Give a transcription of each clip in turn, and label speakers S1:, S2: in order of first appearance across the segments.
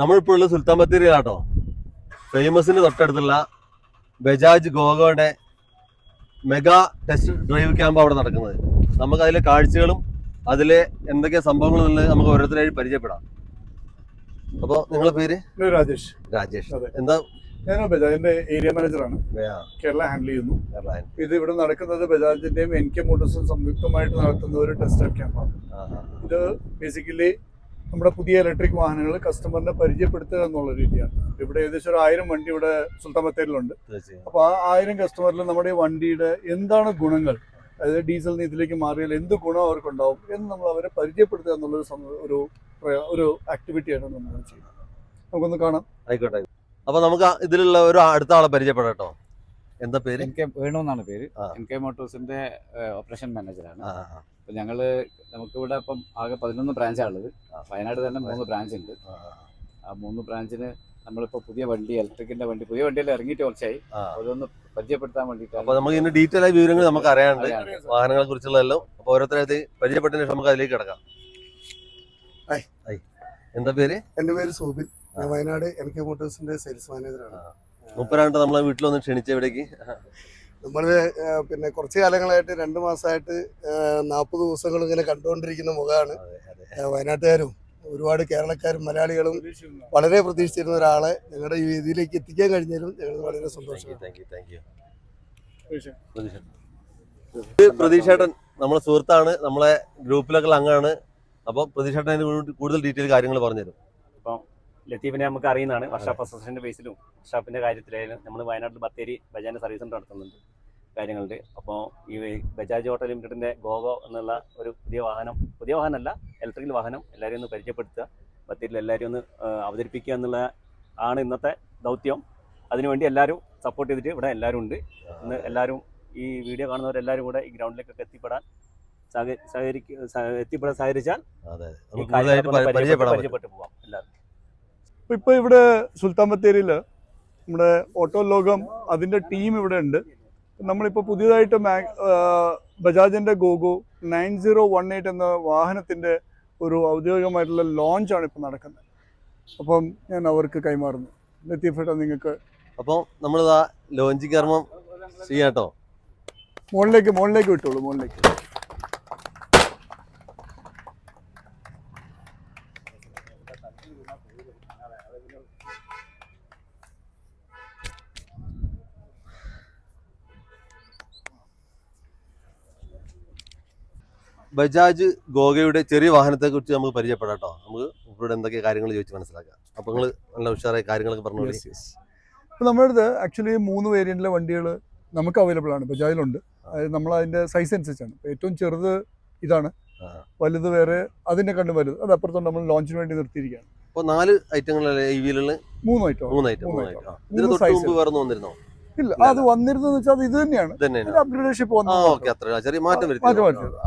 S1: നമ്മളിപ്പോൾ ഉള്ള സുൽത്താൻ ബത്തേരിയിലാട്ടോ ഫേമസിന് തൊട്ടടുത്തുള്ള ബജാജ് ഗോഗോയുടെ മെഗാ ടെസ്റ്റ് ഡ്രൈവ് ക്യാമ്പ് അവിടെ നടക്കുന്നത്. നമുക്ക് അതിലെ കാഴ്ചകളും അതിലെ എന്തൊക്കെ സംഭവങ്ങളും നമുക്ക് ഓരോരുത്തരായി പരിചയപ്പെടാം. അപ്പൊ നിങ്ങളെ പേര്?
S2: രാജേഷ്.
S1: രാജേഷ്. എന്താ?
S2: ഞാൻ ബജാജിന്റെ ഏരിയ മാനേജറാണ് കേരള ഹാൻഡിൽ ചെയ്യുന്നു. ഇത് ഇവിടെ നടക്കുന്നത് ബജാജിന്റെയും എൻ കെ മോട്ടോഴ്സും സംയുക്തമായിട്ട് നടത്തുന്ന ഒരു ടെസ്റ്റ് ക്യാമ്പാണ് ഇത് ബേസിക്കലി നമ്മുടെ പുതിയ ഇലക്ട്രിക് വാഹനങ്ങൾ കസ്റ്റമറിനെ പരിചയപ്പെടുത്തുക എന്നുള്ള രീതിയാണ്. ഇവിടെ ഏകദേശം ഒരു ആയിരം വണ്ടി ഇവിടെ സുൽത്താൻ ബത്തേരിയിലുണ്ട്.
S1: തീർച്ചയായും.
S2: അപ്പോൾ ആ ആയിരം കസ്റ്റമറിൽ നമ്മുടെ ഈ വണ്ടിയുടെ എന്താണ് ഗുണങ്ങൾ? അതായത് ഡീസൽ നീതിയിലേക്ക് മാറിയാൽ എന്ത് ഗുണം അവർക്കുണ്ടാവും എന്ന് നമ്മൾ അവരെ പരിചയപ്പെടുത്തുക എന്നുള്ളൊരു ഒരു ഒരു ആക്ടിവിറ്റിയാണ് നമ്മൾ ചെയ്യുന്നത്. നമുക്കൊന്ന് കാണാം.
S1: ആയിക്കോട്ടെ. അപ്പോൾ നമുക്ക് ഇതിലുള്ള ഒരു അടുത്ത ആളെ പരിചയപ്പെടാം കേട്ടോ. എന്താ പേര്?
S3: എൻ കെ വേണു എന്നാണ് പേര്. എൻ കെ മോട്ടോഴ്സിന്റെ ഓപ്പറേഷൻ മാനേജറാണ്. അപ്പൊ ഞങ്ങൾ നമുക്കിവിടെ ഇപ്പം ആകെ പതിനൊന്ന് ബ്രാഞ്ചാണ് ഉള്ളത് വയനാട് തന്നെ മൂന്ന് ബ്രാഞ്ച് ഉണ്ട്
S1: ആ,
S3: മൂന്ന് ബ്രാഞ്ചിന് നമ്മളിപ്പോ പുതിയ വണ്ടി ഇലക്ട്രിക്കിന്റെ വണ്ടി പുതിയ വണ്ടിയിൽ ഇറങ്ങിയിട്ട് കുറച്ചായി. അതൊന്ന് പരിചയപ്പെടുത്താൻ
S1: അപ്പൊ നമുക്ക് ഇതിന്റെ ഡീറ്റെയിൽ ആയ വിവരങ്ങൾ നമുക്ക് അറിയാണ്ട്
S3: അറിയാനുണ്ട്.
S1: വാഹനങ്ങളെ കുറിച്ചുള്ള എല്ലാം. അപ്പൊ ഓരോരുത്തരായിട്ട് പരിചയപ്പെട്ടതിന് ശേഷം നമുക്ക് അതിലേക്ക് കിടക്കാം. എന്താ പേര്?
S4: എന്റെ പേര് സോബിൻ. ഞാൻ വയനാട് എൻ കെ മോട്ടോഴ്സിന്റെ സെയിൽസ് മാനേജറാണ്
S1: മുപ്പരാണ്ട് നമ്മളെ വീട്ടിലൊന്ന് ക്ഷണിച്ച എവിടേക്ക്
S4: നമ്മൾ പിന്നെ കുറച്ച് കാലങ്ങളായിട്ട് രണ്ട് മാസമായിട്ട് നാൽപ്പത് ദിവസങ്ങൾ ഇങ്ങനെ കണ്ടുകൊണ്ടിരിക്കുന്ന മുഖമാണ്. വയനാട്ടുകാരും ഒരുപാട് കേരളക്കാരും മലയാളികളും വളരെ പ്രതീക്ഷിച്ചിരുന്ന ഒരാളെ ഞങ്ങളുടെ ഈ വേദിയിലേക്ക് എത്തിക്കാൻ കഴിഞ്ഞാലും ഞങ്ങൾ വളരെ സന്തോഷമാണ്.
S1: ഇത് പ്രതീക്ഷേട്ടൻ നമ്മളെ സുഹൃത്താണ് നമ്മളെ ഗ്രൂപ്പിലൊക്കെ അംഗമാണ്. അപ്പൊ പ്രതീക്ഷേട്ടൻ അതിന് കൂടുതൽ- കൂടുതൽ ഡീറ്റെയിൽ കാര്യങ്ങൾ പറഞ്ഞുതരും.
S5: ലത്തീഫിനെ നമുക്ക് അറിയുന്നതാണ്. വർഷാപ്പ് അസോസിയേഷന്റെ ബേസിലും വർഷാപ്പിന്റെ കാര്യത്തിലായാലും നമ്മൾ വയനാട്ടിൽ ബത്തേരി ബജാജ് സർവീസ് സെന്റർ നടത്തുന്നുണ്ട് കാര്യങ്ങളുണ്ട് അപ്പോൾ ഈ ബജാജ് ഓട്ടോ ലിമിറ്റഡിന്റെ ഗോഗോ എന്നുള്ള ഒരു പുതിയ വാഹനം പുതിയ വാഹനമല്ല ഇലക്ട്രിക്കൽ വാഹനം എല്ലാവരെയും ഒന്ന് പരിചയപ്പെടുത്തുക. ബത്തേരിയിൽ എല്ലാവരും ഒന്ന് അവതരിപ്പിക്കുക എന്നുള്ള ആണ് ഇന്നത്തെ ദൗത്യം. അതിനുവേണ്ടി എല്ലാവരും സപ്പോർട്ട് ചെയ്തിട്ട് ഇവിടെ എല്ലാവരും ഉണ്ട്. ഇന്ന് എല്ലാവരും ഈ വീഡിയോ കാണുന്നവരെല്ലാവരും കൂടെ ഈ ഗ്രൗണ്ടിലേക്കൊക്കെ എത്തിപ്പെടാൻ സഹ സഹകരിക്ക സഹ- എത്തിപ്പെടാൻ സഹകരിച്ചാൽ പരിചയപ്പെട്ട് പോവാം എല്ലാവരും.
S2: അപ്പൊ ഇപ്പൊ ഇവിടെ സുൽത്താൻ ബത്തേരിയിൽ നമ്മുടെ ഓട്ടോ ലോകം അതിന്റെ ടീം ഇവിടെ ഉണ്ട്. നമ്മളിപ്പോ പുതിയതായിട്ട് മാ- ബജാജിന്റെ GoGo nine zero one eight എന്ന വാഹനത്തിന്റെ ഒരു ഔദ്യോഗികമായിട്ടുള്ള ലോഞ്ച് ആണ് ഇപ്പൊ നടക്കുന്നത്. അപ്പം ഞാൻ അവർക്ക് കൈമാറുന്നു. ലത്തീഫേട്ട നിങ്ങൾക്ക്
S1: അപ്പോൾ നമ്മളിതാ ലോഞ്ചിങ് കർമ്മം ചെയ്യാട്ടോ?
S2: മുകളിലേക്ക് മുകളിലേക്ക് വിട്ടോളൂ മുകളിലേക്ക്
S1: ബജാജ് ഗോഗയുടെ ചെറിയ വാഹനത്തെ കുറിച്ച് നമുക്ക് പരിചയപ്പെടാം കേട്ടോ. നമുക്ക് ഇവിടെ എന്തൊക്കെ കാര്യങ്ങൾ ചോദിച്ച് മനസ്സിലാക്കാം. അപ്പൊ നിങ്ങൾ നല്ല ഉഷാറായി കാര്യങ്ങളൊക്കെ പറഞ്ഞു
S2: അപ്പോൾ നമ്മുടെ അടുത്ത് ആക്ച്വലി മൂന്ന് വേരിയന്റിലെ വണ്ടികൾ നമുക്ക് അവൈലബിൾ ആണ്. ബജാജിലുണ്ട്. അതായത് നമ്മൾ അതിന്റെ സൈസ് അനുസരിച്ചാണ്. ഏറ്റവും ചെറുത് ഇതാണ്. വലുത് വേറെ അതിന്റെ കണ്ടും വലുത്. അത് അപ്പുറത്തോണ്ട് നമ്മൾ ലോഞ്ചിന് വേണ്ടി നിർത്തിയിരിക്കുകയാണ്.
S1: അപ്പൊ നാല് ഐറ്റങ്ങളല്ലേ
S2: മൂന്ന് ഐറ്റം
S1: മൂന്ന് ഐറ്റം മൂന്ന് ഐറ്റം ഇതിന് തൊട്ട് മുമ്പ് വേറെ വന്നിരുന്നോ?
S2: ഇല്ല. അത് വന്നിരുന്നെന്ന് വെച്ചാൽ അത് ഇത് തന്നെയാണ്.
S1: അപ്ഗ്രേഡേഷൻ ചെറിയ മാറ്റം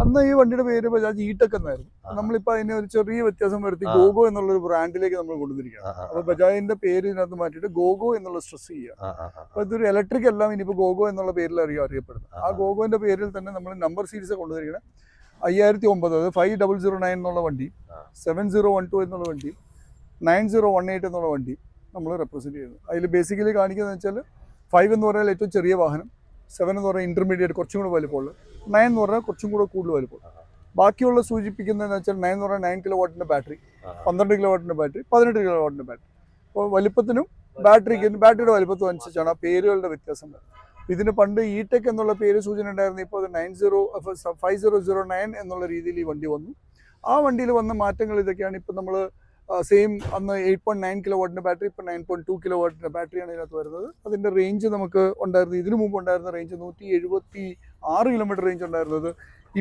S2: അന്ന് ഈ വണ്ടിയുടെ പേര് ബജാജ് ഈട്ടക് എന്നായിരുന്നു. നമ്മളിപ്പോ അതിനെ ഒരു ചെറിയ വ്യത്യാസം വരുത്തി. ഗോഗോ എന്നുള്ള ഒരു ബ്രാൻഡിലേക്ക് നമ്മൾ കൊണ്ടുവന്നിരിക്കുകയാണ്. അപ്പൊ ബജാജിന്റെ പേര് ഇതിനകത്ത് മാറ്റിയിട്ട് ഗോഗോ എന്നുള്ള സ്ട്രെസ് ചെയ്യുക. അപ്പൊ ഇതൊരു ഇലക്ട്രിക് എല്ലാം ഇനിയിപ്പോ ഗോഗോ എന്നുള്ള പേരിൽ അറിയാം അറിയപ്പെടുന്നത്.
S1: ആ.
S2: ഗോഗോന്റെ പേരിൽ തന്നെ നമ്മൾ നമ്പർ സീരീസ് കൊണ്ടുവരികയാണ് അയ്യായിരത്തി ഒമ്പത് അതായത് ഫൈവ് ഡബിൾ സീറോ നയൻ എന്നുള്ള വണ്ടി. സെവൻ സീറോ വൺ ടു എന്നുള്ള വണ്ടി നയൻ സീറോ വൺ എയ്റ്റ് എന്നുള്ള വണ്ടി നമ്മൾ റെപ്രസെന്റ് ചെയ്യുന്നത് അതിൽ ബേസിക്കലി കാണിക്കുന്നത് വെച്ചാൽ ഫൈവ് എന്ന് പറഞ്ഞാൽ ഏറ്റവും ചെറിയ വാഹനം സെവൻ എന്ന് പറഞ്ഞാൽ ഇന്റർമീഡിയറ്റ് കുറച്ചും കൂടെ വലിപ്പമുള്ളത് നയൻ എന്ന് പറഞ്ഞാൽ കുറച്ചും കൂടെ കൂടുതൽ വലുപ്പം ബാക്കിയുള്ള സൂചിപ്പിക്കുന്നതെന്ന് വെച്ചാൽ നയൻ എന്ന് പറഞ്ഞാൽ നയൻ കിലോ വാട്ടിന്റെ ബാറ്ററി. പന്ത്രണ്ട് കിലോ വാട്ടിന്റെ ബാറ്ററി പതിനെട്ട് കിലോ വാട്ടിന്റെ ബാറ്ററി അപ്പോൾ വലിപ്പത്തിനും ബാറ്ററിക്ക് ബാറ്ററിയുടെ വലിപ്പത്തും അനുസരിച്ചാണ് ആ പേരുകളുടെ വ്യത്യാസം ഇതിന് പണ്ട് ഇ ടെക് എന്നുള്ള പേര് സൂചന ഉണ്ടായിരുന്നു ഇപ്പോൾ അത് nine zero five zero zero nine എന്നുള്ള രീതിയിൽ ഈ വണ്ടി വന്നു. ആ വണ്ടിയിൽ വന്ന മാറ്റങ്ങൾ ഇതൊക്കെയാണ് ഇപ്പം നമ്മൾ സെയിം അന്ന് എയ്റ്റ് പോയിന്റ് നയൻ കിലോ വാട്ടിന്റെ ബാറ്ററി ഇപ്പം നയൻ പോയിന്റ് ടു കിലോ വാട്ടിന്റെ ബാറ്ററിയാണ് ഇതിനകത്ത് വരുന്നത്. അതിന്റെ റേഞ്ച് നമുക്ക് ഉണ്ടായിരുന്നത് ഇതിനു മുമ്പ് ഉണ്ടായിരുന്ന റേഞ്ച് നൂറ്റി എഴുപത്തി ആറ് കിലോമീറ്റർ റേഞ്ച് ഉണ്ടായിരുന്നത്.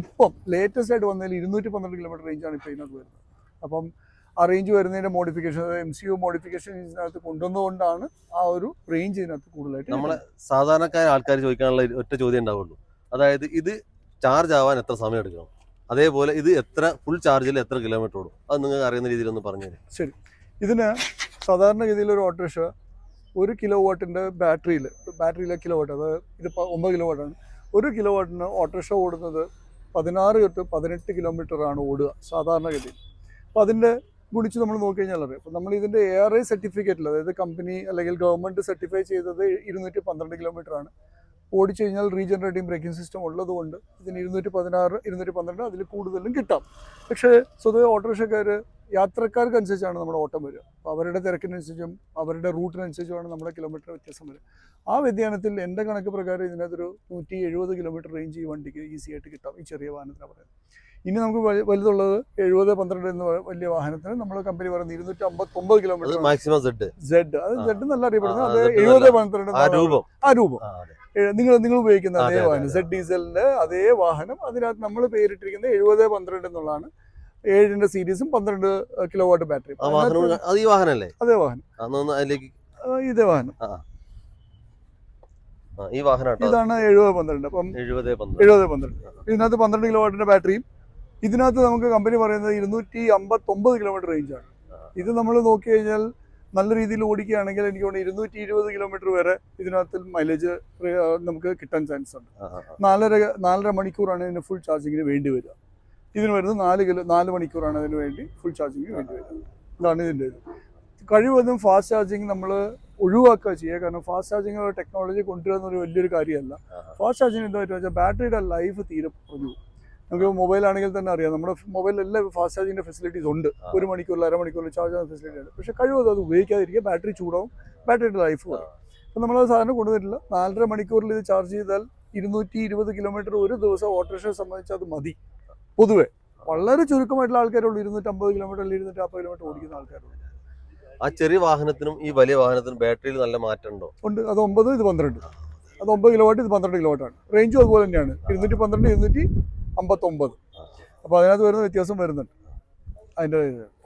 S2: ഇപ്പം ലേറ്റസ്റ്റ് ആയിട്ട് വന്നതിൽ ഇരുന്നൂറ്റി പന്ത്രണ്ട് കിലോമീറ്റർ റേഞ്ചാണ് ഇപ്പോൾ ഇതിനകത്ത് വരുന്നത്. അപ്പം ആ റേഞ്ച് വരുന്നതിന്റെ modification M C U modification ഇതിനകത്ത് കൊണ്ടുവന്നുകൊണ്ടാണ് ആ ഒരു റേഞ്ച് ഇതിനകത്ത് കൂടുതലായിട്ട്
S1: നമ്മളെ സാധാരണക്കാർ ആൾക്കാർ ചോദിക്കാനുള്ള ഒറ്റ ചോദ്യം ഉണ്ടാവുള്ളൂ. അതായത് ഇത് ചാർജ് ആവാൻ എത്ര സമയം എടുക്കണം? അതേപോലെ ഇത് എത്ര ഫുൾ ചാർജിൽ എത്ര കിലോമീറ്റർ ഓടും? അത് നിങ്ങൾക്ക് അറിയുന്ന രീതിയിൽ ഒന്ന് പറഞ്ഞു തരും.
S2: ശരി. ഇതിന് സാധാരണഗതിയിൽ ഒരു ഓട്ടോറിക്ഷ ഒരു കിലോ വാട്ടിന്റെ ബാറ്ററിയിൽ ബാറ്ററിയിലെ കിലോ വാട്ട് അത് ഇത് ഒമ്പത് കിലോ വാട്ടാണ് ഒരു കിലോ വാട്ടിന് ഓട്ടോറിക്ഷ ഓടുന്നത് പതിനാറ് തൊട്ട് പതിനെട്ട് കിലോമീറ്റർ ആണ് ഓടുക സാധാരണഗതിയിൽ അപ്പോൾ അതിന്റെ ഗുണിച്ച് നമ്മൾ നോക്കി കഴിഞ്ഞാൽ അറിയാം. അപ്പോൾ നമ്മൾ ഇതിന്റെ എ ആർ ഐ സർട്ടിഫിക്കറ്റിൽ അതായത് കമ്പനി അല്ലെങ്കിൽ ഗവൺമെന്റ് സർട്ടിഫൈ ചെയ്തത് ഇരുന്നൂറ്റി പന്ത്രണ്ട് കിലോമീറ്റർ ആണ്. ഓടിച്ചു കഴിഞ്ഞാൽ റീജനറേറ്റിംഗ് ബ്രേക്കിംഗ് സിസ്റ്റം ഉള്ളതുകൊണ്ട് ഇതിന് ഇരുന്നൂറ്റി പതിനാറ് ഇരുന്നൂറ്റി പന്ത്രണ്ട് അതിൽ കൂടുതലും കിട്ടാം. പക്ഷേ സ്വതവേ ഓട്ടോറിക്ഷക്കാർ യാത്രക്കാർക്ക് അനുസരിച്ചാണ് നമ്മുടെ ഓട്ടം വരിക. അപ്പോൾ അവരുടെ തിരക്കിനനുസരിച്ചും അവരുടെ റൂട്ടിനനുസരിച്ചുമാണ് നമ്മുടെ കിലോമീറ്റർ വ്യത്യാസം വരിക. ആ വ്യതിയാനത്തിൽ എന്റെ കണക്ക് പ്രകാരം ഇതിനകത്തൊരു നൂറ്റി എഴുപത് കിലോമീറ്റർ റേഞ്ച് ഈ വണ്ടിക്ക് ഈസി ആയിട്ട് കിട്ടാം. ഈ ചെറിയ വാഹനത്തിന് പറയുന്നത്. ഇനി നമുക്ക് വലുതുള്ളത് എഴുപത് പന്ത്രണ്ട് എന്ന് വലിയ വാഹനത്തിന് നമ്മൾ കമ്പനി പറയുന്നത് ഇരുന്നൂറ്റി അമ്പത്തൊമ്പത് കിലോമീറ്റർ
S1: മാക്സിമം സെഡ്
S2: സെഡ് അത്. സെഡ് നല്ല അറിയപ്പെടുന്നത്. അത് എഴുപത്. പന്ത്രണ്ട്
S1: ആ രൂപം.
S2: നിങ്ങൾ നിങ്ങൾ ഉപയോഗിക്കുന്ന
S1: അതേ
S2: വാഹനം സെഡ് ഡീസലിന്റെ അതേ വാഹനം. അതിനകത്ത് നമ്മൾ പേരിട്ടിരിക്കുന്നത് എഴുപത് പന്ത്രണ്ട് എന്നുള്ളതാണ്. ഏഴിന്റെ സീരീസും പന്ത്രണ്ട് കിലോ വാട്ട് ബാറ്ററി
S1: അത്
S2: വാഹനം. ഇതേ വാഹനം.
S1: ഈ വാഹനം
S2: ഇതാണ് എഴുപത് പന്ത്രണ്ട്. അപ്പം
S1: എഴുപത് പന്ത്രണ്ട്.
S2: ഇതിനകത്ത് പന്ത്രണ്ട് കിലോ വാട്ടിന്റെ ബാറ്ററിയും ഇതിനകത്ത് നമുക്ക് കമ്പനി പറയുന്നത് ഇരുന്നൂറ്റി അമ്പത്തി ഒമ്പത് കിലോമീറ്റർ റേഞ്ചാണ് ഇത് നമ്മൾ നോക്കി കഴിഞ്ഞാൽ നല്ല രീതിയിൽ ഓടിക്കുകയാണെങ്കിൽ എനിക്ക് തോന്നുന്നു ഇരുന്നൂറ്റി ഇരുപത് കിലോമീറ്റർ വരെ ഇതിനകത്ത് മൈലേജ് നമുക്ക് കിട്ടാൻ ചാൻസ് ഉണ്ട്. നാലര നാലര മണിക്കൂറാണ് ഇതിന് ഫുൾ ചാർജിങ്ങിന് വേണ്ടി വരിക. ഇതിന് വരുന്നത് നാല് കിലോ നാല് മണിക്കൂറാണ് അതിന് വേണ്ടി ഫുൾ ചാർജിങ്ങിന് വേണ്ടി വരിക. ഇതാണ് ഇതിന്റെ ഇത്. കഴിവതും ഫാസ്റ്റ് ചാർജിങ് നമ്മൾ ഒഴിവാക്കുക ചെയ്യുക. കാരണം ഫാസ്റ്റ് ചാർജിങ് ടെക്നോളജി കൊണ്ടുവരുന്ന ഒരു വലിയൊരു കാര്യമല്ല. ഫാസ്റ്റ് ചാർജിങ് എന്താ പറ്റുക വെച്ചാൽ ബാറ്ററിയുടെ ലൈഫ് തീരെ കുറഞ്ഞു പോകും. നമുക്ക് മൊബൈൽ ആണെങ്കിൽ തന്നെ അറിയാം. നമ്മുടെ മൊബൈലിൽ എല്ലാ ഫാസ്റ്റ് ചാർജിങ്ങിന്റെ ഫെസിലിറ്റീസ് ഉണ്ട്. ഒരു മണിക്കൂറിൽ അരമണിക്കൂറിൽ ചാർജ് ചെയ്യുന്ന ഫെസിലിറ്റി ഉണ്ട്. പക്ഷേ കഴിവത് അത് ഉപയോഗിക്കാതിരിക്കുക. ബാറ്ററി ചൂടാവും. ബാറ്ററിയുടെ ലൈഫ് കുറയും. അപ്പം നമ്മൾ സാധനം കൊണ്ടുവരില്ല നാലര മണിക്കൂറിൽ ഇത് ചാർജ് ചെയ്താൽ ഇരുന്നൂറ്റി ഇരുപത് കിലോമീറ്റർ ഒരു ദിവസം ഓട്ടോറിക്ഷയെ സംബന്ധിച്ച് അത് മതി. പൊതുവേ. വളരെ ചുരുക്കമായിട്ടുള്ള ആൾക്കാരുള്ളൂ ഇരുന്നൂറ്റമ്പത് കിലോമീറ്റർ അല്ലെങ്കിൽ ഇരുന്നൂറ്റമ്പത് കിലോമീറ്റർ ഓടിക്കുന്ന ആൾക്കാരുള്ളൂ
S1: ആ ചെറിയ വാഹനത്തിനും ഈ വലിയ വാഹനത്തിനും ബാറ്ററിയിൽ നല്ല മാറ്റം ഉണ്ടോ.
S2: ഉണ്ട് അത് ഒമ്പത് ഇത് പന്ത്രണ്ട്. അത് ഒമ്പത് കിലോ വാട്ട് ഇത് പന്ത്രണ്ട് കിലോ വാട്ടാണ് റേഞ്ചും അതുപോലെ തന്നെയാണ്. ഇരുന്നൂറ്റി പന്ത്രണ്ട് ഇരുന്നൂറ്റി അമ്പത്തൊമ്പത്. അപ്പോൾ അതിനകത്ത് വരുന്ന വ്യത്യാസം വരുന്നുണ്ട്. അതിന്റെ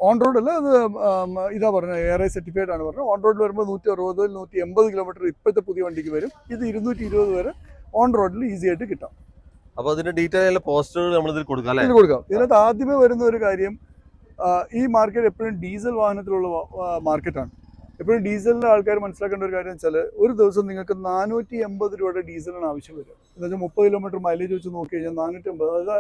S2: ഓൺ റോഡല്ല അല്ല അത് ഇതാ പറഞ്ഞത് ഐ സർട്ടിഫൈഡ് ആണ് പറഞ്ഞത്. ഓൺ റോഡിൽ വരുമ്പോൾ നൂറ്റി അറുപത് നൂറ്റി എൺപത് കിലോമീറ്റർ ഇപ്പോഴത്തെ പുതിയ വണ്ടിക്ക് വരും. ഇത് ഇരുന്നൂറ്റി ഇരുപത് വരെ ഓൺ റോഡിൽ ഈസി ആയിട്ട് കിട്ടാം.
S1: അപ്പോൾ അതിന്റെ ഡീറ്റെയിൽ പോസ്റ്റുകൾ പോസ്റ്ററുകൾ നമ്മൾ ഇതിൽ കൊടുക്കാം അല്ലെ?
S2: കൊടുക്കാം. ഇതിനകത്ത് ആദ്യമേ വരുന്ന ഒരു കാര്യം ഈ മാർക്കറ്റ് എപ്പോഴും ഡീസൽ വാഹനത്തിലുള്ള മാർക്കറ്റാണ് എപ്പോഴും ഡീസലിന്റെ ആൾക്കാർ മനസ്സിലാക്കേണ്ട ഒരു കാര്യം വെച്ചാൽ ഒരു ദിവസം നിങ്ങൾക്ക് നാനൂറ്റി എൺപത് രൂപയുടെ ഡീസലിന് ആവശ്യം വരിക. എന്ന് വെച്ചാൽ മുപ്പത് കിലോമീറ്റർ മൈലേജ് വെച്ച് നോക്കി കഴിഞ്ഞാൽ നാനൂറ്റി അമ്പത് അതായത്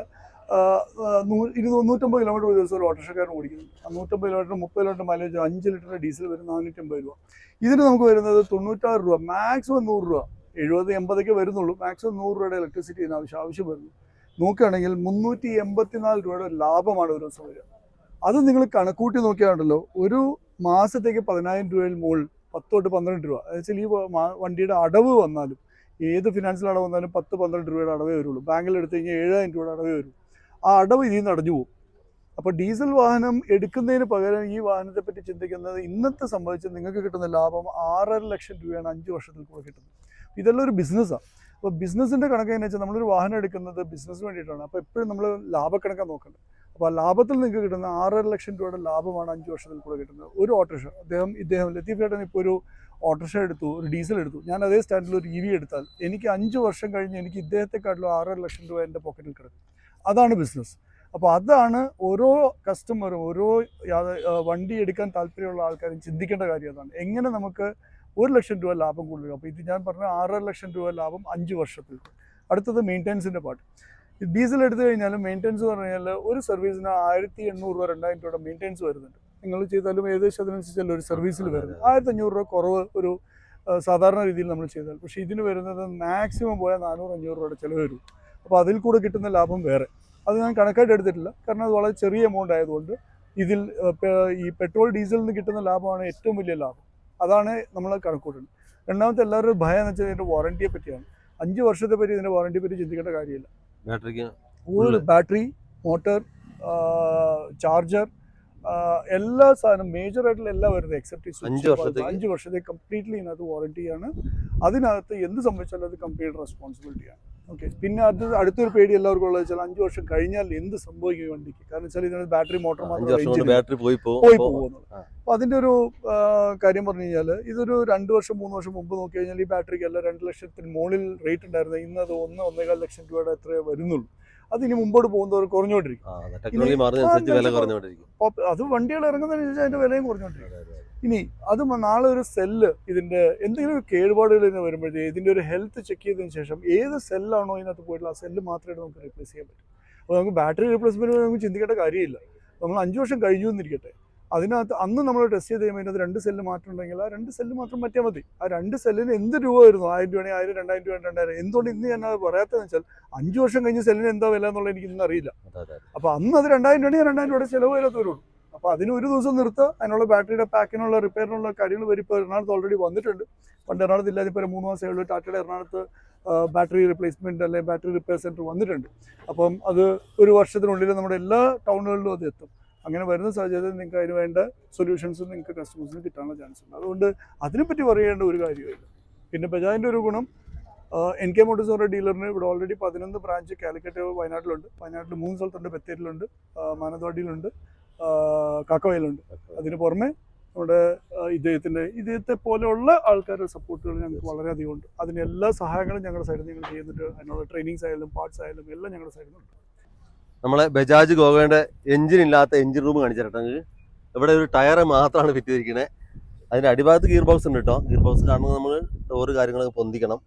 S2: ഇരുന്നൂറ് നൂറ്റമ്പത് കിലോമീറ്റർ ദിവസം ഒരു ഓട്ടോറിക്ഷക്കാരൻ ഓടിക്കുന്നു. ആ നൂറ്റമ്പത് കിലോമീറ്റർ മുപ്പത് കിലോമീറ്റർ മൈലേജ് അഞ്ച് ലിറ്റർ ഡീസൽ വരും നാനൂറ്റമ്പത് രൂപ. ഇതിന് നമുക്ക് വരുന്നത് തൊണ്ണൂറ്റാറ് രൂപ മാക്സിമം നൂറ് രൂപ. എഴുപത് എൺപതൊക്കെ വരുന്നുള്ളൂ. മാക്സിമം നൂറ് രൂപയുടെ ഇലക്ട്രിസിറ്റി ആവശ്യം ആവശ്യം വരുന്നു. നോക്കുകയാണെങ്കിൽ മുന്നൂറ്റി എൺപത്തിനാല് രൂപയുടെ ലാഭമാണ് ഒരു ദിവസം വരിക. അത് നിങ്ങൾ കണക്കൂട്ടി നോക്കിയാണല്ലോ ഒരു മാസത്തേക്ക് പതിനായിരം രൂപയിൽ മുകളിൽ പത്ത് തൊട്ട് പന്ത്രണ്ട് രൂപ. എന്നുവെച്ചാൽ ഈ വണ്ടിയുടെ അടവ് വന്നാലും ഏത് ഫിനാൻഷ്യൽ അടവ് വന്നാലും പത്ത് പന്ത്രണ്ട് രൂപയുടെ അടവേ വരുള്ളൂ. ബാങ്കിൽ എടുത്തു കഴിഞ്ഞാൽ ഏഴായിരം രൂപയുടെ അടവേ വരും ആ അടവ് ഇതിൽ നിന്ന് അടഞ്ഞു പോകും. അപ്പോൾ ഡീസൽ വാഹനം എടുക്കുന്നതിന് പകരം ഈ വാഹനത്തെ പറ്റി ചിന്തിക്കുന്നത് ഇന്നത്തെ സംബന്ധിച്ച് നിങ്ങൾക്ക് കിട്ടുന്ന ലാഭം ആറര ലക്ഷം രൂപയാണ് അഞ്ച് വർഷത്തിൽ കൂടെ കിട്ടുന്നത്. ഇതെല്ലാം ഒരു ബിസിനസ്സാണ് അപ്പോൾ ബിസിനസ്സിന്റെ കണക്ക് എന്ന് വെച്ചാൽ നമ്മളൊരു വാഹനം എടുക്കുന്നത് ബിസിനസ്സിന് വേണ്ടിയിട്ടാണ്. അപ്പോൾ എപ്പോഴും നമ്മൾ ലാഭക്കണക്കാണ് നോക്കേണ്ടത് അപ്പോൾ ലാഭത്തിൽ നിങ്ങൾക്ക് കിട്ടുന്ന ആറര ലക്ഷം രൂപയുടെ ലാഭമാണ് അഞ്ച് വർഷത്തിൽ കൂടെ കിട്ടുന്നത്. ഒരു ഓട്ടോറിക്ഷ അദ്ദേഹം ഇദ്ദേഹം ലത്തീഫ് ചേട്ടൻ ഇപ്പോൾ ഒരു ഓട്ടോറിക്ഷ എടുത്തു ഒരു ഡീസൽ എടുത്തു. ഞാൻ അതേ സ്റ്റാൻഡിൽ ഒരു ഇ വി എടുത്താൽ എനിക്ക് അഞ്ച് വർഷം കഴിഞ്ഞ് എനിക്ക് ഇദ്ദേഹത്തെക്കാട്ടിലും ആറര ലക്ഷം രൂപ എന്റെ പോക്കറ്റിൽ കിടക്കും. അതാണ് ബിസിനസ് അപ്പോൾ അതാണ് ഓരോ കസ്റ്റമറും ഓരോ വണ്ടി എടുക്കാൻ താല്പര്യമുള്ള ആൾക്കാരും ചിന്തിക്കേണ്ട കാര്യം അതാണ്. എങ്ങനെ നമുക്ക് ഒരു ലക്ഷം രൂപ ലാഭം കൂടുതൽ അപ്പോൾ ഇത് ഞാൻ പറഞ്ഞ ആറര ലക്ഷം രൂപ ലാഭം അഞ്ച് വർഷത്തിൽ. അടുത്തത് മെയിന്റെനൻസിന്റെ പാർട്ട് ഡീസൽ എടുത്തു കഴിഞ്ഞാൽ മെയിന്റെനൻസ് എന്ന് കഴിഞ്ഞാൽ ഒരു സർവീസിന് ആയിരത്തി എണ്ണൂറ് രൂപ രണ്ടായിരം രൂപയുടെ മെയിന്റെനൻസ് വരുന്നുണ്ട്. നിങ്ങൾ ചെയ്താലും ഏകദേശം അതിനനുസരിച്ചല്ല ഒരു സർവീസിൽ വരുന്നത്. ആയിരത്തി അഞ്ഞൂറ് രൂപ കുറവ് ഒരു സാധാരണ രീതിയിൽ നമ്മൾ ചെയ്താൽ. പക്ഷേ ഇതിന് വരുന്നത് മാക്സിമം പോയാൽ നാനൂറ് അഞ്ഞൂറ് രൂപയുടെ ചിലവ് വരും. അപ്പോൾ അതിൽ കൂടെ കിട്ടുന്ന ലാഭം വേറെ. അത് ഞാൻ കണക്കായിട്ട് എടുത്തിട്ടില്ല. കാരണം അത് വളരെ ചെറിയ എമൗണ്ട് ആയതുകൊണ്ട് ഇതിൽ ഈ പെട്രോൾ ഡീസലിൽ നിന്ന് കിട്ടുന്ന ലാഭമാണ് ഏറ്റവും വലിയ ലാഭം. അതാണ് നമ്മൾ കണക്കൂട്ടുന്നത് രണ്ടാമത്തെ എല്ലാവരും ഭയം എന്ന് വെച്ചാൽ ഇതിന്റെ വാറണ്ടിയെ പറ്റിയാണ്. അഞ്ച് വർഷത്തെ പറ്റി ഇതിന്റെ വാറണ്ടിയെ പറ്റി ചിന്തിക്കേണ്ട കാര്യമില്ല.
S1: ബാറ്ററിക്ക്
S2: ബാറ്ററി മോട്ടർ ചാർജർ എല്ലാ സാധനം മേജർ ആയിട്ടുള്ള എല്ലാം വരുന്നത് എക്സെപ്റ്റ്
S1: അഞ്ച് വർഷത്തേക്ക്?
S2: അഞ്ച് വർഷത്തേക്ക് കംപ്ലീറ്റ്ലി ഇതിനകത്ത് വാറണ്ടിയാണ് അതിനകത്ത് എന്ത് സംഭവിച്ചാലും അത് കംപ്ലീറ്റ് റെസ്പോൺസിബിലിറ്റിയാണ് ഓക്കെ പിന്നെ അത് അടുത്തൊരു പേടി എല്ലാവർക്കും ഉള്ളത് വെച്ചാൽ അഞ്ച് വർഷം കഴിഞ്ഞാൽ എന്ത് സംഭവിക്കും ഈ വണ്ടിക്ക്? കാരണം വെച്ചാൽ ഇതിനകത്ത് ബാറ്ററി മോട്ടോർ മാത്രം
S1: ബാറ്ററി പോയി പോകും.
S2: പോയി
S1: അപ്പൊ
S2: അതിന്റെ ഒരു കാര്യം പറഞ്ഞു കഴിഞ്ഞാൽ ഇതൊരു രണ്ട് വർഷം മൂന്ന് വർഷം മുമ്പ് നോക്കി കഴിഞ്ഞാൽ ഈ ബാറ്ററിക്ക് എല്ലാം രണ്ട് ലക്ഷത്തിന് മുകളിൽ റേറ്റ് ഉണ്ടായിരുന്നത്. ഇന്ന് അത് ഒന്ന് ഒന്നേകാൽ ലക്ഷം രൂപയുടെ അത്രേ വരുന്നുള്ളൂ. അത് ഇനി മുമ്പോട്ട് പോകുന്നവർ കുറഞ്ഞുകൊണ്ടിരിക്കും. അപ്പോൾ അത്. വണ്ടികൾ ഇറങ്ങുന്നതിനനുസരിച്ച് അതിന്റെ വിലയും കുറഞ്ഞുകൊണ്ടിരിക്കും. ഇനി അത് നാളെ ഒരു സെല്ല് ഇതിന്റെ എന്തെങ്കിലും ഒരു കേടുപാടുകൾ ഇതിന് വരുമ്പോഴത്തേക്ക് ഇതിന്റെ ഒരു ഹെൽത്ത് ചെക്ക് ചെയ്തതിന് ശേഷം ഏത് സെല്ലാണോ ഇതിനകത്ത് പോയിട്ടുള്ള ആ സെല്ല് മാത്രമേ നമുക്ക് റീപ്ലേസ് ചെയ്യാൻ പറ്റൂ. അപ്പോൾ നമുക്ക് ബാറ്ററി റീപ്ലേസ്മെന്റ് നമുക്ക് ചിന്തിക്കേണ്ട കാര്യമില്ല. നമ്മൾ അഞ്ച് വർഷം കഴിഞ്ഞു എന്നിരിക്കട്ടെ. അതിനകത്ത് അന്ന് നമ്മൾ ടെസ്റ്റ് ചെയ്ത് കഴിയുമ്പോൾ അതിനകത്ത് രണ്ട് സെല്ല് മാറ്റം ഉണ്ടെങ്കിൽ ആ രണ്ട് സെല്ല് മാത്രം മാറ്റിയാൽ മതി. ആ രണ്ട് സെല്ലിന് എന്ത് രൂപ വരുന്നു? ആയിരം രൂപ ആയിരം രണ്ടായിരം രൂപ രണ്ടായിരം. എന്തുകൊണ്ട് ഇന്ന് ഞാൻ അത് പറയാത്തതെന്ന് വെച്ചാൽ അഞ്ച് വർഷം കഴിഞ്ഞ് സെല്ലിന് എന്താ വില എന്നുള്ളത് എനിക്ക് ഇന്ന് അറിയില്ല. അപ്പോൾ അന്ന് അത് രണ്ടായിരം രൂപയാണെങ്കിൽ രണ്ടായിരം രൂപയുടെ ചിലവ് വരാത്ത വരുള്ളൂ അപ്പോൾ അതിന് ഒരു ദിവസം നിർത്തുക അതിനുള്ള ബാറ്ററിയുടെ പാക്കിനുള്ള റിപ്പയറിനുള്ള കാര്യങ്ങൾ വരും ഇപ്പോൾ എറണാകുളത്ത് ഓൾറെഡി വന്നിട്ടുണ്ട്. പണ്ട് എറണാകുളത്ത് ഇല്ലാതെ ഇപ്പോൾ മൂന്ന് മാസമേ ഉള്ളൂ ടാറ്റയുടെ എറണാകുളത്ത് ബാറ്ററി റിപ്ലേസ്മെന്റ് അല്ലെങ്കിൽ ബാറ്ററി റിപ്പയർ സെന്റർ വന്നിട്ടുണ്ട്. അപ്പം അത് ഒരു വർഷത്തിനുള്ളിൽ നമ്മുടെ എല്ലാ ടൗണുകളിലും അത് എത്തും. അങ്ങനെ വരുന്ന സാഹചര്യത്തിൽ നിങ്ങൾക്ക് അതിന് വേണ്ട സൊല്യൂഷൻസ് നിങ്ങൾക്ക് കസ്റ്റമേഴ്സിന് കിട്ടാനുള്ള ചാൻസ് ഉണ്ട്. അതുകൊണ്ട് അതിനെപ്പറ്റി പറയേണ്ട ഒരു കാര്യമില്ല പിന്നെ ബജാജിന്റെ ഒരു ഗുണം എൻ കെ മോട്ടോഴ്സ് പറഞ്ഞ ഡീലറിന് ഇവിടെ ഓൾറെഡി പതിനൊന്ന് ബ്രാഞ്ച് കാലിക്കറ്റ് വയനാട്ടിലുണ്ട്. വയനാട്ടിൽ മൂന്ന് സ്ഥലത്തുണ്ട് ബത്തേരിയിലുണ്ട് ആ, മാനന്തവാടിയിലുണ്ട്. കാക്കവയലുണ്ട്. അതിന് പുറമെ നമ്മുടെ ഇദ്ദേഹത്തിന്റെ ഇദ്ദേഹത്തെ പോലെയുള്ള ആൾക്കാരുടെ സപ്പോർട്ടുകൾ ഞങ്ങൾക്ക് വളരെയധികം ഉണ്ട്. അതിന് എല്ലാ സഹായങ്ങളും ഞങ്ങളുടെ സൈഡിൽ നിങ്ങൾ ചെയ്യുന്നുണ്ട്. അതിനുള്ള ട്രെയിനിങ്സ് ആയാലും പാർട്സ് ആയാലും എല്ലാം ഞങ്ങളുടെ സൈഡിൽ നിന്നുണ്ട്.
S1: നമ്മളെ ബജാജ് ഗോവയുടെ എഞ്ചിൻ ഇല്ലാത്ത എഞ്ചിൻ റൂം കാണിച്ചിട്ടുണ്ടെങ്കിൽ ഇവിടെ ഒരു ടയർ മാത്രമാണ് ഫിറ്റ് ചെയ്തിരിക്കുന്നത് അതിന്റെ അടിഭാഗത്ത് ഗിയർ ബോക്സ് ഉണ്ട് കേട്ടോ ഗിയർ ബോക്സ് കാണുന്നത് നമ്മൾ ഡോറ് കാര്യങ്ങളൊക്കെ പൊന്തിക്കണം.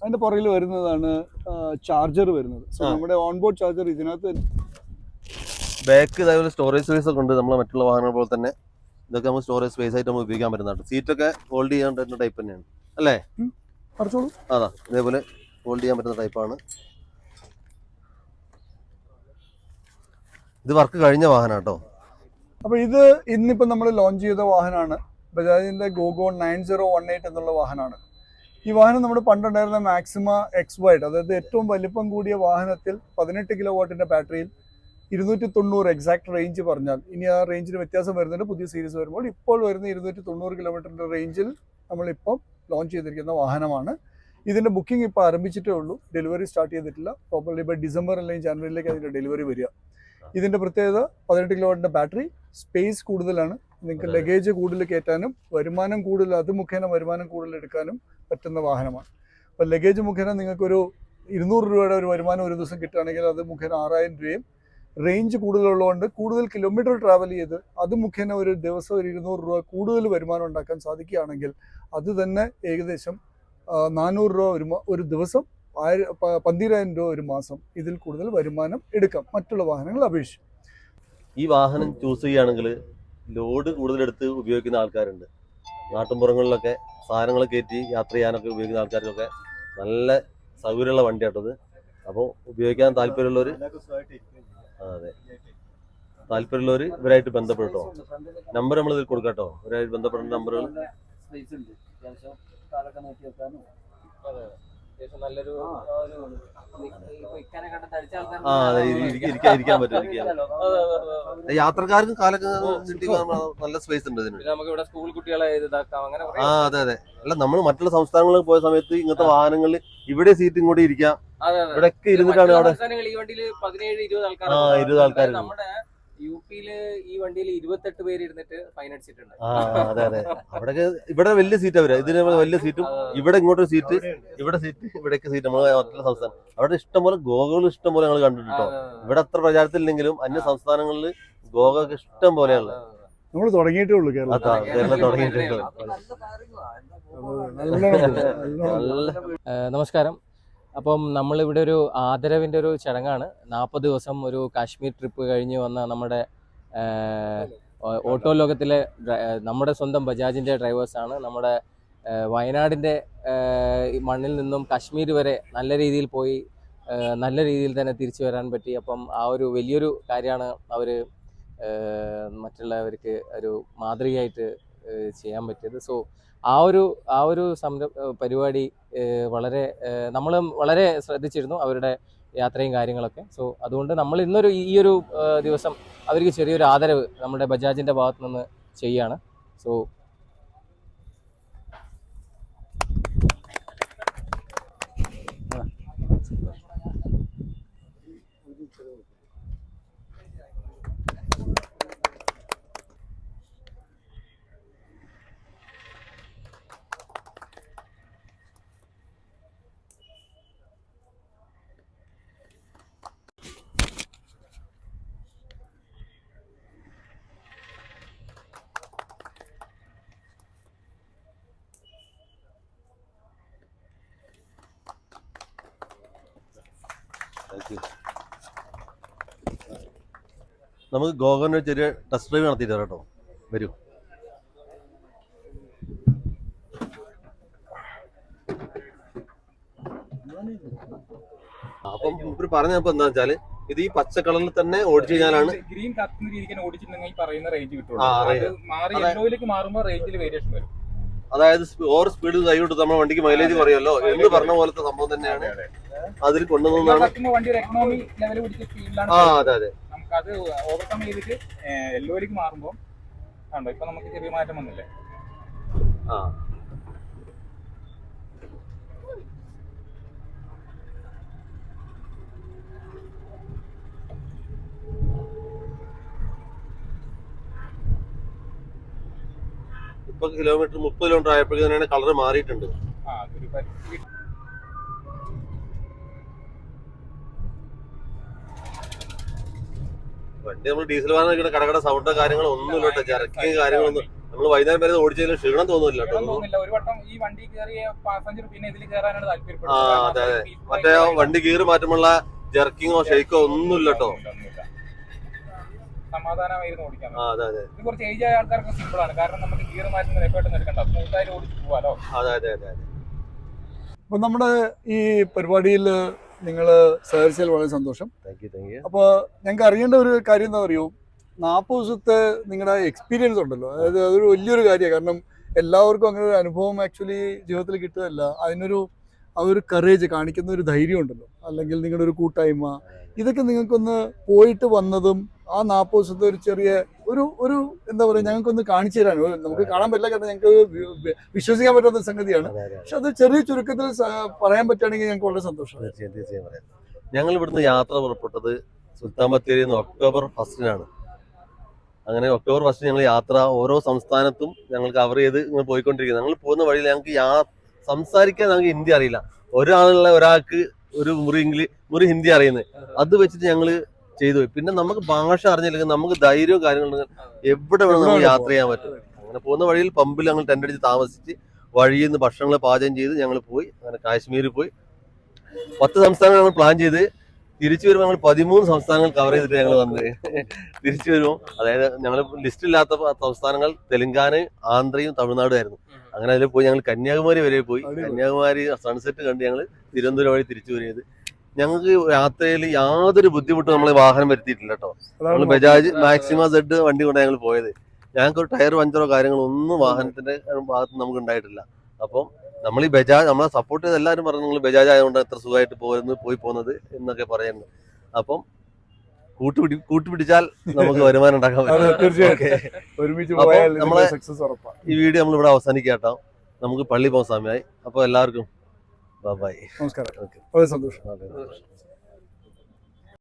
S2: അതിന്റെ പുറകിൽ വരുന്നതാണ് ചാർജർ വരുന്നത്. നമ്മുടെ ഓൺബോർഡ് ചാർജർ ഇതിനകത്ത്
S1: ബാക്ക് ഇതേപോലെ സ്റ്റോറേജ് സ്പേസ് ഒക്കെ ഉണ്ട്. നമ്മളെ മറ്റുള്ള വാഹനങ്ങൾ പോലെ തന്നെ ഇതൊക്കെ നമുക്ക് സ്റ്റോറേജ് സ്പേസ് ആയിട്ട് നമുക്ക് ഉപയോഗിക്കാൻ പറ്റുന്നതാണ്. സീറ്റൊക്കെ ഹോൾഡ് ചെയ്യാൻ പറ്റുന്ന ടൈപ്പ് തന്നെയാണ്.
S2: അല്ലേ?
S1: അതാ ഇതേപോലെ ഹോൾഡ് ചെയ്യാൻ പറ്റുന്ന ടൈപ്പാണ് ഇത് വർക്ക് കഴിഞ്ഞ വാഹനം കേട്ടോ
S2: അപ്പോൾ ഇത് ഇന്നിപ്പോ നമ്മൾ ലോഞ്ച് ചെയ്ത വാഹനമാണ് ബജാജിന്റെ GoGo nine zero one eight എന്നുള്ള വാഹനമാണ് ഈ വാഹനം നമ്മൾ പണ്ടുണ്ടായിരുന്ന മാക്സിമ എക്സ് വൈഡ് അതായത് ഏറ്റവും വലിപ്പം കൂടിയ വാഹനത്തിൽ പതിനെട്ട് കിലോ വോട്ടിന്റെ ബാറ്ററിയിൽ ഇരുന്നൂറ്റി തൊണ്ണൂറ് എക്സാക്ട് റേഞ്ച് പറഞ്ഞാൽ ഇനി ആ റേഞ്ചിന് വ്യത്യാസം വരുന്നുണ്ട്. പുതിയ സീരീസ് വരുമ്പോൾ ഇപ്പോൾ വരുന്ന ഇരുന്നൂറ്റി തൊണ്ണൂറ് കിലോമീറ്ററിന്റെ റേഞ്ചിൽ നമ്മളിപ്പം ലോഞ്ച് ചെയ്തിരിക്കുന്ന വാഹനമാണ്. ഇതിന്റെ ബുക്കിംഗ് ഇപ്പോൾ ആരംഭിച്ചിട്ടേ ഉള്ളൂ. ഡെലിവറി സ്റ്റാർട്ട് ചെയ്തിട്ടില്ല. പ്രോപ്പർലി ഇപ്പോൾ ഡിസംബർ അല്ലെങ്കിൽ ജനുവരിയിലേക്ക് അതിന്റെ ഡെലിവറി വരിക. ഇതിന്റെ പ്രത്യേകത പതിനെട്ട് കിലോ വാട്ടിന്റെ ബാറ്ററി സ്പേസ് കൂടുതലാണ്. നിങ്ങൾക്ക് ലഗേജ് കൂടുതൽ കയറ്റാനും വരുമാനം കൂടുതൽ അത് മുഖേന വരുമാനം കൂടുതൽ എടുക്കാനും പറ്റുന്ന വാഹനമാണ്. അപ്പോൾ ലഗേജ് മുഖേന നിങ്ങൾക്കൊരു ഇരുന്നൂറ് രൂപയുടെ ഒരു വരുമാനം ഒരു ദിവസം കിട്ടുകയാണെങ്കിൽ അത് മുഖേന ആറായിരം രൂപയും റേഞ്ച് കൂടുതലുള്ളതുകൊണ്ട് കൂടുതൽ കിലോമീറ്റർ ട്രാവൽ ചെയ്ത് അത് മുഖേന ഒരു ദിവസം ഒരു ഇരുന്നൂറ് രൂപ കൂടുതൽ വരുമാനം ഉണ്ടാക്കാൻ സാധിക്കുകയാണെങ്കിൽ അത് തന്നെ ഏകദേശം നാനൂറ് രൂപ ഒരു ഒരു ദിവസം ആയിര പന്തിരായിരം രൂപ ഒരു മാസം ഇതിൽ കൂടുതൽ വരുമാനം എടുക്കാം. മറ്റുള്ള വാഹനങ്ങൾ അപേക്ഷിച്ച്.
S1: ഈ വാഹനം ചൂസ് ചെയ്യുകയാണെങ്കിൽ ലോഡ് കൂടുതലെടുത്ത് ഉപയോഗിക്കുന്ന ആൾക്കാരുണ്ട്. നാട്ടുമ്പുറങ്ങളിലൊക്കെ സാധനങ്ങൾ കയറ്റി യാത്ര ചെയ്യാനൊക്കെ ഉപയോഗിക്കുന്ന ആൾക്കാർക്കൊക്കെ നല്ല സൗകര്യമുള്ള വണ്ടിയാട്ടത്. അപ്പോൾ ഉപയോഗിക്കാൻ താല്പര്യമുള്ളവർ അതെ. താല്പര്യമുള്ളവർ ഇവരായിട്ട് ബന്ധപ്പെട്ടോ? നമ്പർ നമ്മൾ ഇതിൽ കൊടുക്കട്ടോ. കേട്ടോ ഇവരായിട്ട് ബന്ധപ്പെടുന്ന നമ്പറുകൾ. ആ അതെ ഇരി- ഇരിക്കാൻ ഇരിക്കാൻ ഇരിക്കാൻ പറ്റും. ഇരിക്കാൻ യാത്രക്കാർക്ക് കാലൊക്കെ നല്ല സ്പേസ് ഉണ്ട് ഇതിന്.
S6: പിന്നെ നമുക്ക് ഇവിടെ സ്കൂൾ കുട്ടികളെ ഇത് ഇതാക്കാം അങ്ങനെ കുറേ
S1: ആ അതെ അതെ. അല്ല നമ്മൾ മറ്റുള്ള സംസ്ഥാനങ്ങളിൽ പോയ സമയത്ത് ഇങ്ങനത്തെ വാഹനങ്ങളിൽ ഇവിടെ സീറ്റ് ഇങ്ങോട്ട് ഇരിക്കാം.
S6: അതെ അതെ.
S1: ഇവിടെയൊക്കെ ഇരുന്നിട്ടാണ് അവിടെ
S6: ഈ വണ്ടിയിൽ പതിനേഴ് ഇരുപത് ആൾക്കാർ
S1: ആ, 20 ആൾക്കാര്.
S6: നമ്മുടെ യു പിയിൽ ഈ വണ്ടിയിൽ ഇരുപത്തെട്ട് പേര് ഇരുന്നിട്ട് ഫൈൻ അടിച്ചിട്ടുണ്ട്.
S1: ആ അതെ അതെ. ഇവിടെ വലിയ സീറ്റ് അവർ ഇതിന് വലിയ സീറ്റും ഇവിടെ ഇങ്ങോട്ടൊരു സീറ്റ് ഇവിടെ സീറ്റ് ഇവിടെയൊക്കെ സീറ്റ്. നമ്മൾ മറ്റുള്ള സംസ്ഥാനം. അവിടെ ഇഷ്ടംപോലെ ഗോകകൾ ഇഷ്ടംപോലെ ഞങ്ങൾ കണ്ടിട്ടുണ്ടോ ഇവിടെ അത്ര പ്രചാരത്തിലില്ലെങ്കിലും അന്യ സംസ്ഥാനങ്ങളിൽ ഗോകൊക്കെ ഇഷ്ടം പോലെയാണ്
S2: നമ്മൾ തുടങ്ങിയിട്ടേ ഉള്ളൂ കേരളത്തിൽ
S1: അതാ കേരളം
S6: നമസ്കാരം. അപ്പം നമ്മളിവിടെ ഒരു ആദരവിന്റെ ഒരു ചടങ്ങാണ്. നാൽപ്പത് ദിവസം ഒരു കാശ്മീർ ട്രിപ്പ് കഴിഞ്ഞ് വന്ന നമ്മുടെ ഓട്ടോ ലോകത്തിലെ നമ്മുടെ സ്വന്തം ബജാജിന്റെ ഡ്രൈവേഴ്സാണ്. നമ്മുടെ വയനാടിന്റെ മണ്ണിൽ നിന്നും കാശ്മീർ വരെ നല്ല രീതിയിൽ പോയി നല്ല രീതിയിൽ തന്നെ തിരിച്ചു വരാൻ പറ്റി. അപ്പം ആ ഒരു വലിയൊരു കാര്യമാണ് അവർ മറ്റുള്ളവർക്ക് ഒരു മാതൃകയായിട്ട് ചെയ്യാൻ പറ്റിയത്. സോ ആ ഒരു ആ ഒരു സംരം പരിപാടി വളരെ നമ്മൾ വളരെ ശ്രദ്ധിച്ചിരുന്നു അവരുടെ യാത്രയും കാര്യങ്ങളൊക്കെ. സോ അതുകൊണ്ട് നമ്മൾ ഇന്നൊരു ഈ ഒരു ദിവസം അവർക്ക് ചെറിയൊരു ആദരവ് നമ്മുടെ ബജാജിന്റെ ഭാഗത്തു നിന്ന് ചെയ്യാണ്. സോ
S1: നമുക്ക് ഗോകറിന് ചെറിയ ടെസ്റ്റ് ഡ്രൈവ് നടത്തിയിട്ട് കേട്ടോ. വരൂ. അപ്പം ഇവർ പറഞ്ഞപ്പോ എന്താ വെച്ചാൽ ഇത് ഈ പച്ച കളറിൽ തന്നെ ഓടിച്ചു കഴിഞ്ഞാലാണ്
S7: ഗ്രീൻ കത്തുന്ന രീതിക്ക് ഓടിച്ചിട്ടുണ്ടെങ്കിൽ പറയുന്ന റേഞ്ച്
S1: കിട്ടും
S7: മാറി യെല്ലോയിലേക്ക് മാറുമ്പോൾ റേഞ്ചിൽ വേരിയേഷൻ വരും.
S1: അതായത് ഓവർ സ്പീഡ് കൈവിട്ട് നമ്മുടെ വണ്ടിക്ക് മൈലേജ് കുറയുമല്ലോ? എന്ന് പറഞ്ഞ പോലത്തെ സംഭവം തന്നെയാണ് അതിൽ
S7: സ്പീഡിലാണ്
S1: ആ അതെ അതെ.
S7: ഓവർകം ചെയ്തിട്ട് യെല്ലോയിലേക്ക് മാറുമ്പോൾ കണ്ടോ ഇപ്പൊ നമുക്ക് ചെറിയ മാറ്റം വന്നില്ലേ?
S1: ആ. ഇപ്പൊ കിലോമീറ്റർ മുപ്പത് കിലോമീറ്റർ ആയപ്പോഴേക്കും തന്നെയാണ് കളർ മാറിയിട്ടുണ്ട്. വണ്ടി നമ്മൾ ഡീസൽ വാഹനം നിൽക്കുന്ന കടകട സൗണ്ട് കാര്യങ്ങളോ ഒന്നുമില്ല കേട്ടോ. ജർക്കിങ് കാര്യങ്ങളൊന്നും നമ്മൾ വൈകുന്നേരം വരെ ഓടിച്ചതിൽ ക്ഷീണം തോന്നുന്നില്ല കേട്ടോ. ആ, അതെ, അതെ. മറ്റേ വണ്ടി ഗീർ മാറ്റുമ്പോഴുള്ള ജർക്കിങ്ങോ ഷെയ്ക്കോ ഒന്നും കേട്ടോ.
S7: സമാധാനമായിരുന്നു ഓടിക്കാൻ.
S1: ആ അതെ അതെ.
S7: ഇത് കുറച്ച് ഏജ് ആയ ആൾക്കാർക്ക് സിമ്പിൾ ആണ്. കാരണം നമുക്ക് ഗിയർ മാറ്റുന്ന എഫേർട്ട് എടുക്കണ്ട. സ്മൂത്തായിട്ട് ഓടിച്ച് പോവാലോ?
S1: അതെ അതെ അതെ അതെ.
S2: അപ്പൊ നമ്മുടെ ഈ പരിപാടിയിൽ നിങ്ങൾ സഹകരിച്ചാൽ വളരെ സന്തോഷം. അപ്പോൾ ഞങ്ങൾക്ക് അറിയേണ്ട ഒരു കാര്യം എന്താ അറിയോ? നാൽപ്പത് ദിവസത്തെ നിങ്ങളുടെ എക്സ്പീരിയൻസ് ഉണ്ടല്ലോ. അതായത് അതൊരു വലിയൊരു കാര്യമാണ്. കാരണം എല്ലാവർക്കും അങ്ങനെ ഒരു അനുഭവം ആക്ച്വലി ജീവിതത്തിൽ കിട്ടുകയല്ല. അതിനൊരു ആ ഒരു കറേജ് കാണിക്കുന്ന ഒരു ധൈര്യം ഉണ്ടല്ലോ. അല്ലെങ്കിൽ നിങ്ങളുടെ ഒരു കൂട്ടായ്മ. ഇതൊക്കെ നിങ്ങൾക്കൊന്ന് പോയിട്ട് വന്നതും ആ നാൽപ്പത് ദിവസത്തെ ഒരു ചെറിയ ഒരു ഒരു എന്താ പറയുക ഞങ്ങൾക്കൊന്ന് കാണിച്ചു തരാൻ. നമുക്ക് കാണാൻ പറ്റില്ല കാരണം ഞങ്ങൾക്ക് വിശ്വസിക്കാൻ പറ്റാത്ത സംഗതിയാണ്. പക്ഷെ അത് ചെറിയ ചുരുക്കത്തിൽ പറയാൻ പറ്റുകയാണെങ്കിൽ ഞങ്ങൾക്ക് വളരെ സന്തോഷമാണ്
S1: തീർച്ചയായും ഞങ്ങൾ ഇവിടുന്ന് യാത്ര പുറപ്പെട്ടത് സുൽത്താൻ ബത്തേരിയിൽ നിന്ന് ഒക്ടോബർ ഫസ്റ്റിനാണ്. അങ്ങനെ ഒക്ടോബർ ഫസ്റ്റ് ഞങ്ങൾ യാത്ര ഓരോ സംസ്ഥാനത്തും ഞങ്ങൾ കവർ ചെയ്ത് ഇങ്ങനെ പോയിക്കൊണ്ടിരിക്കുന്നത് ഞങ്ങൾ പോകുന്ന വഴിയിൽ ഞങ്ങൾക്ക് യാ സംസാരിക്കാൻ ഞങ്ങൾക്ക് ഹിന്ദി അറിയില്ല. ഒരാളുള്ള ഒരാൾക്ക് ഒരു മുറി ഇംഗ്ലീഷ് മുറി ഹിന്ദി അറിയുന്നത്. അത് വെച്ചിട്ട് ഞങ്ങൾ ചെയ്തു പോയി. പിന്നെ നമുക്ക് ഭാഷ അറിഞ്ഞില്ലെങ്കിൽ നമുക്ക് ധൈര്യവും കാര്യങ്ങളും എവിടെ വേണം നമുക്ക് യാത്ര ചെയ്യാൻ പറ്റും. അങ്ങനെ പോകുന്ന വഴിയിൽ പമ്പിൽ ഞങ്ങൾ ടെന്റ് അടിച്ച് താമസിച്ച് വഴിയിൽ നിന്ന് ഭക്ഷണങ്ങൾ പാചകം ചെയ്ത് ഞങ്ങൾ പോയി. അങ്ങനെ കാശ്മീരിൽ പോയി. പത്ത് സംസ്ഥാനങ്ങൾ ഞങ്ങൾ പ്ലാൻ ചെയ്ത്. തിരിച്ചു വരുമ്പോൾ ഞങ്ങൾ പതിമൂന്ന് സംസ്ഥാനങ്ങൾ കവർ ചെയ്തിട്ട് ഞങ്ങൾ വന്നത് തിരിച്ചു വരുമ്പോൾ അതായത് ഞങ്ങൾ ലിസ്റ്റില്ലാത്ത സംസ്ഥാനങ്ങൾ തെലങ്കാന ആന്ധ്രയും തമിഴ്നാടും ആയിരുന്നു. അങ്ങനെ അതിൽ പോയി. ഞങ്ങൾ കന്യാകുമാരി വരെ പോയി. കന്യാകുമാരി സൺസെറ്റ് കണ്ട് ഞങ്ങൾ തിരുവനന്തപുരം വഴി തിരിച്ചു വരിയത് ഞങ്ങൾക്ക് യാത്രയിൽ യാതൊരു ബുദ്ധിമുട്ടും നമ്മളെ വാഹനം വരുത്തിയിട്ടില്ല കേട്ടോ. നമ്മൾ ബജാജ് മാക്സിമ സെഡ് വണ്ടി കൊണ്ട് ഞങ്ങൾ പോയത്. ഞങ്ങൾക്ക് ഒരു ടയർ പഞ്ചറോ കാര്യങ്ങളോ ഒന്നും വാഹനത്തിന്റെ ഭാഗത്ത് നമുക്ക് ഉണ്ടായിട്ടില്ല. അപ്പം നമ്മൾ ഈ ബജാജ് നമ്മളെ സപ്പോർട്ട് ചെയ്ത് എല്ലാവരും പറഞ്ഞു നിങ്ങൾ ബജാജ് ആയതുകൊണ്ട് എത്ര സുഖമായിട്ട് പോയെന്ന് പോയി പോകുന്നത് എന്നൊക്കെ പറയുന്നു. അപ്പം കൂട്ടുപിടി കൂട്ടുപിടിച്ചാൽ നമുക്ക് വരുമാനം ഉണ്ടാക്കാൻ പറ്റും. നമ്മളെ- ഈ വീഡിയോ നമ്മൾ ഇവിടെ അവസാനിക്കാം കേട്ടോ. നമുക്ക് പള്ളി പോകാൻ സമയമായി. അപ്പോൾ എല്ലാവർക്കും ബൈ
S2: നമസ്കാരം.
S1: ഓക്കെ
S2: വളരെ സന്തോഷം.